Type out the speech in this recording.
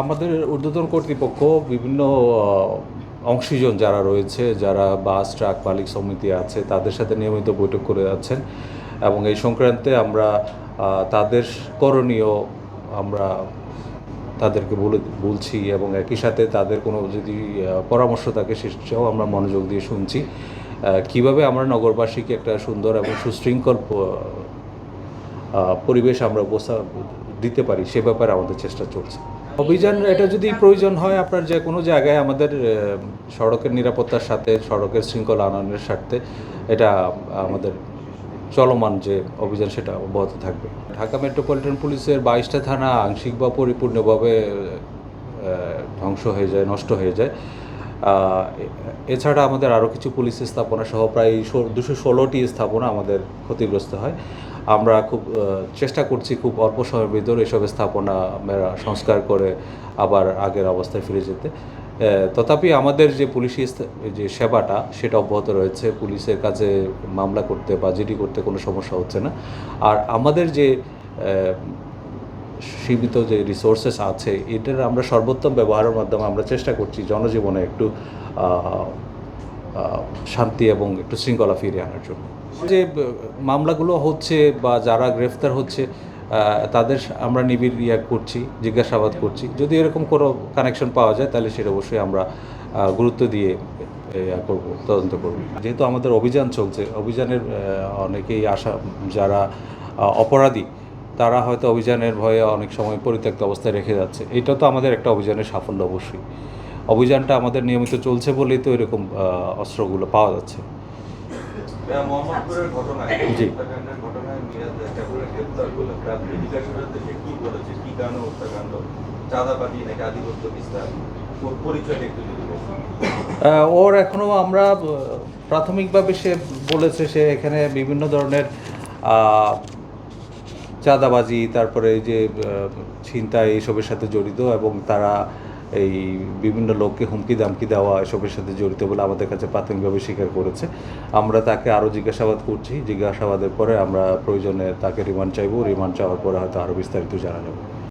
আমাদের ঊর্ধ্বতন কর্তৃপক্ষ বিভিন্ন অংশীজন যারা রয়েছে, যারা বাস, ট্রাক, মালিক সমিতি আছে, তাদের সাথে নিয়মিত বৈঠক করে যাচ্ছেন। এবং এই সংক্রান্তে আমরা তাদের করণীয় আমরা তাদেরকে বলে, বলছি এবং একই সাথে তাদের কোনো যদি পরামর্শ থাকে সেটাও আমরা মনোযোগ দিয়ে শুনছি। কীভাবে আমরা নগরবাসীকে একটা সুন্দর এবং সুশৃঙ্খল পরিবেশ আমরা উপস্থা দিতে পারি সে ব্যাপারে আমাদের চেষ্টা চলছে। অভিযান এটা যদি প্রয়োজন হয় আপনার যে কোনো জায়গায় আমাদের সড়কের নিরাপত্তার সাথে, সড়কের শৃঙ্খলা আনয়নের স্বার্থে এটা আমাদের চলমান যে অভিযান সেটা অব্যাহত থাকবে। ঢাকা মেট্রোপলিটন পুলিশের বাইশটা থানা আংশিক বা পরিপূর্ণভাবে ধ্বংস হয়ে যায়, নষ্ট হয়ে যায়। এছাড়া আমাদের আরও কিছু পুলিশ স্থাপনা সহ প্রায় দুশো ষোলোটি স্থাপনা আমাদের ক্ষতিগ্রস্ত হয়। আমরা খুব চেষ্টা করছি খুব অল্প সময়ের ভিতরে এসব স্থাপনা আমরা সংস্কার করে আবার আগের অবস্থায় ফিরে যেতে। তথাপি আমাদের যে পুলিশি যে সেবাটা সেটা অব্যাহত রয়েছে। পুলিশের কাছে মামলা করতে বা জিডি করতে কোনো সমস্যা হচ্ছে না। আর আমাদের যে সীমিত যে রিসোর্সেস আছে, এটার আমরা সর্বোত্তম ব্যবহারের মাধ্যমে আমরা চেষ্টা করছি জনজীবনে একটু শান্তি এবং একটু শৃঙ্খলা ফিরিয়ে আনার জন্য। যে মামলাগুলো হচ্ছে বা যারা গ্রেফতার হচ্ছে তাদের আমরা নিবিড় ইয়া করছি, জিজ্ঞাসাবাদ করছি। যদি এরকম কোনো কানেকশন পাওয়া যায়, তাহলে সেটা অবশ্যই আমরা গুরুত্ব দিয়ে করব, তদন্ত করব। যেহেতু আমাদের অভিযান চলছে, অভিযানের অনেকেই আশা, যারা অপরাধী, তারা হয়তো অভিযানের ভয়ে অনেক সময় পরিত্যক্ত অবস্থায় রেখে যাচ্ছে। এটা তো আমাদের একটা অভিযানের সাফল্য অবশ্যই। অভিযানটা আমাদের নিয়মিত চলছে বলেই তো এরকম অস্ত্রগুলো পাওয়া যাচ্ছে। জি। ওর এখনও আমরা প্রাথমিকভাবে সে বলেছে সে এখানে বিভিন্ন ধরনের আহ, চাঁদাবাজি তারপরে এই যে ছিনতাই এইসবের সাথে জড়িত এবং তারা এই বিভিন্ন লোককে হুমকি দামকি দেওয়া, এসবের সাথে জড়িত বলে আমাদের কাছে প্রাথমিকভাবে স্বীকার করেছে। আমরা তাকে আরও জিজ্ঞাসাবাদ করছি। জিজ্ঞাসাবাদের পরে আমরা প্রয়োজনে তাকে রিমান্ড চাইব। রিমান্ড চাওয়ার পরে হয়তো আরও বিস্তারিত জানা যাবে।